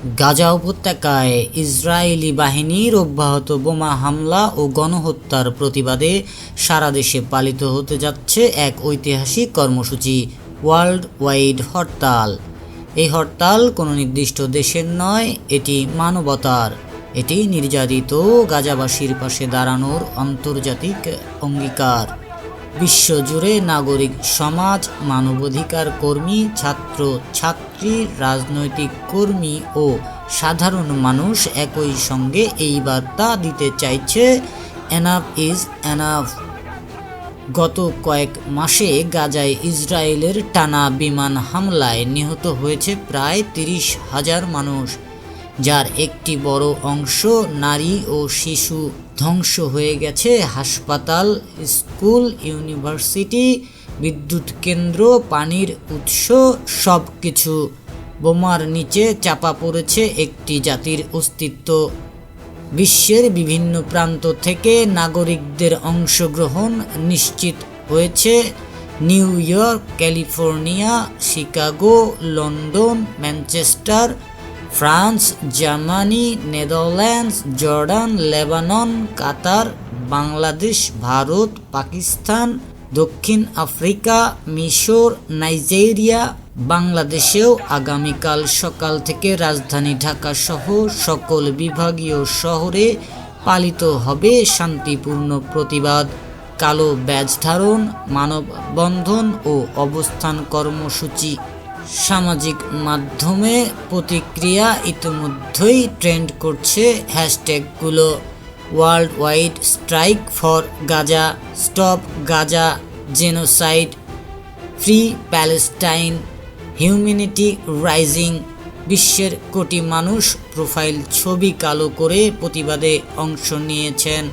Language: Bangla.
গাজা উপত্যকায় ইসরায়েলি বাহিনীর অব্যাহত বোমা হামলা ও গণহত্যার প্রতিবাদে সারা দেশে পালিত হতে যাচ্ছে এক ঐতিহাসিক কর্মসূচি ওয়ার্ল্ড ওয়াইড হরতাল। এই হরতাল কোনো নির্দিষ্ট দেশের নয়, এটি মানবতার। এটি নির্যাতিত গাজাবাসীর পাশে দাঁড়ানোর আন্তর্জাতিক অঙ্গীকার। বিশ্বজুড়ে নাগরিক সমাজ, মানবাধিকার কর্মী, ছাত্র, ছাত্রী, রাজনৈতিক কর্মী ও সাধারণ মানুষ একই সঙ্গে এই বার্তা দিতে চাইছে এনাফ ইজ এনাফ। গত কয়েক মাসে গাজায় ইসরায়েলের টানা বিমান হামলায় নিহত হয়েছে প্রায় তিরিশ হাজার মানুষ। যার একটি বড় অংশ নারী ও শিশু ধ্বংস হয়ে গেছে। হাসপাতাল, স্কুল, ইউনিভার্সিটি, বিদ্যুৎ কেন্দ্র, পানির উৎস সব কিছু বোমার নিচে চাপা পড়েছে একটি জাতির অস্তিত্ব। বিশ্বের বিভিন্ন প্রান্ত থেকে নাগরিকদের অংশগ্রহণ নিশ্চিত হয়েছে। New York, California, Chicago, London, Manchester France, Germany, Netherlands, Jordan, Lebanon, Qatar, Bangladesh, Bharat, Pakistan, দক্ষিণ আফ্রিকা, মিশর, নাইজেরিয়া, বাংলাদেশেও আগামীকাল সকাল থেকে রাজধানী ঢাকা সহ সকল বিভাগীয় শহরে পালিত হবে শান্তিপূর্ণ প্রতিবাদ। কালো ব্যাজ ধারণ, মানববন্ধন ও অবস্থান কর্মসূচি সামাজিক মাধ্যমে প্রতিক্রিয়া ইতিমধ্যেই ট্রেন্ড করছে হ্যাশট্যাগুলো। World wide strike for Gaza, stop Gaza, genocide, free Palestine, humanity rising, বিশ্বের কোটি মানুষ প্রোফাইল ছবি কালো করে প্রতিবাদে অংশ নিয়েছেন।